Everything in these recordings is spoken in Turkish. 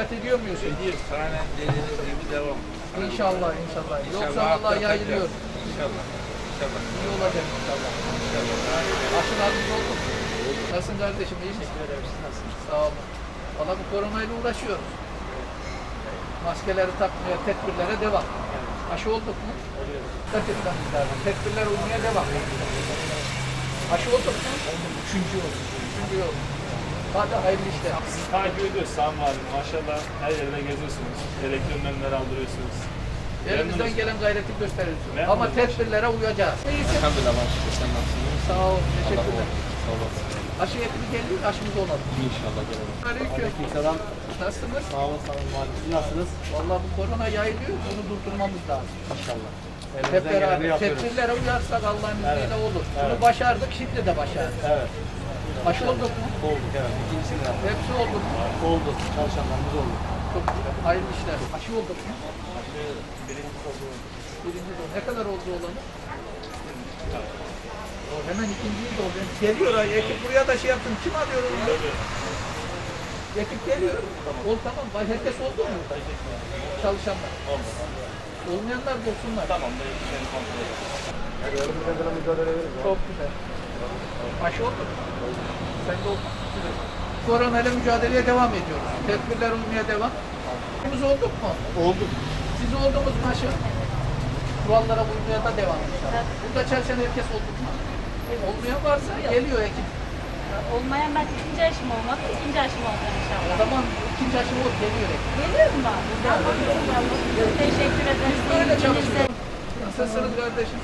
dikkat ediyor muyuz? Ediyoruz. Sahnen dediğiniz gibi devam. İnşallah inşallah. Yoksa İnşallah vallahi atlatacağız. yayılıyor. İnşallah. İnşallah. İyi olacak inşallah. İnşallah. Aşılarınız oldu mu? Nasılsın kardeşim? İyi misin? Teşekkür ederim. Siz nasılsınız? Sağ olun. Valla bu koronayla uğraşıyoruz. Maskeleri takmaya, tedbirlere devam. Aşı olduk mu? Oluyoruz. Dikkat etmemiz lazım. Tedbirler uymaya devam. Aşı olduk mu? Üçüncü oldu. Üçüncü yol. Hadi hayırlı işler. Sizi takip ediyoruz Sağ Mahalle. Maşallah her yerde geziyorsunuz. Gerekli önlemler aldırıyorsunuz. Elimizden Memnunuz. gelen gayreti gösteriyoruz. Memnunuz. Ama tedbirlere uyacağız. Elhamdülillah başlıyor. Sen nasılsın? Sağ ol. Teşekkürler. Sağ olasın. Aşı yetimi geliyor, aşımız olalım. İnşallah gelelim. Aleyküm. Selam. Nasılsınız? Sağ olun. Sağ olun. Siz nasılsınız? Vallahi bu korona yayılıyor, bunu durdurmamız lazım. İnşallah. Hep beraber tedbirlere uyarsak Allah'ın izniyle Evet. olur. Bunu Evet. başardık, şimdi de başardık. Evet. Aşı olduk mu? Olduk evet. İkincisini de yaptık. Hepsi olduk mu? Oldu. Çalışanlarımız oldu. Çok güzel. Hayırlı işler. Aşı olduk mu? Birinci oldu. Birinci de Ne kadar oldu olanı? O hemen ikinciyi de oldu. Geliyor ay ekip buraya da şey yaptım. Kim arıyor onu? Ekip geliyor. Ol tamam. Bay herkes oldu mu? Çalışanlar. Oldu. Olmayanlar bulsunlar. Tamam. Ben seni kontrol edeyim. Çok güzel. Aşı olduk. Sen de oldun. Güzel. Korona ile mücadeleye devam ediyoruz. Tedbirler uymaya devam. Biz olduk mu? Oldu. Siz oldunuz mu aşı? Kurallara uymaya da devam inşallah. Burada çalışan herkes olduk mu? Olmayan varsa geliyor ekip. Olmayan ben ikinci aşım olmadı. ikinci aşım olacak O inşallah. zaman ikinci aşı ol geliyor ekip. Geliyor mu? Teşekkür ederiz. Böyle İlginize. çalışıyoruz. Nasılsınız kardeşim?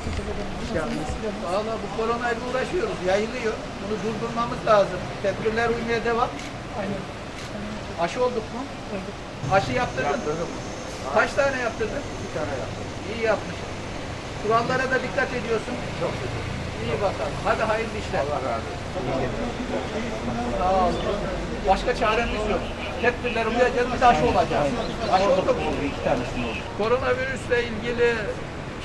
Valla bu koronayla uğraşıyoruz. Yayılıyor. Bunu durdurmamız lazım. Tedbirler uymaya devam. Aynen. Aşı olduk mu? Aşı yaptırdın. Kaç tane yaptırdın? Bir tane yaptım. İyi yapmışsın. Kurallara da dikkat ediyorsun. Çok şükür. İyi bakalım. Hadi hayırlı işler. Allah razı olsun. Sağ ol. Başka çaremiz yok. Tedbirlere uyacağız, bir de aşı olacağız. Aşı olduk mu? İki tanesini oldu. Koronavirüsle ilgili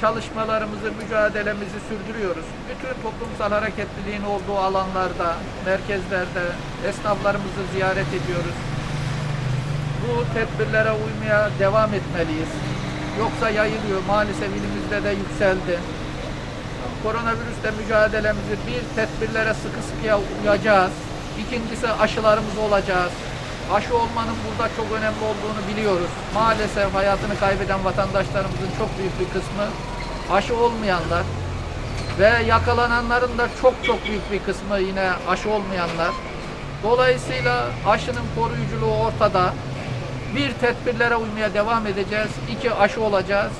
çalışmalarımızı, mücadelemizi sürdürüyoruz. Bütün toplumsal hareketliliğin olduğu alanlarda, merkezlerde esnaflarımızı ziyaret ediyoruz. Bu tedbirlere uymaya devam etmeliyiz. Yoksa yayılıyor. Maalesef ilimizde de yükseldi. Koronavirüsle mücadelemizi bir tedbirlere sıkı sıkıya uyacağız. İkincisi aşılarımız olacağız. Aşı olmanın burada çok önemli olduğunu biliyoruz. Maalesef hayatını kaybeden vatandaşlarımızın çok büyük bir kısmı aşı olmayanlar ve yakalananların da çok çok büyük bir kısmı yine aşı olmayanlar. Dolayısıyla aşının koruyuculuğu ortada. Bir tedbirlere uymaya devam edeceğiz. İki aşı olacağız.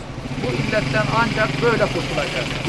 Bu illetten ancak böyle kurtulacağız.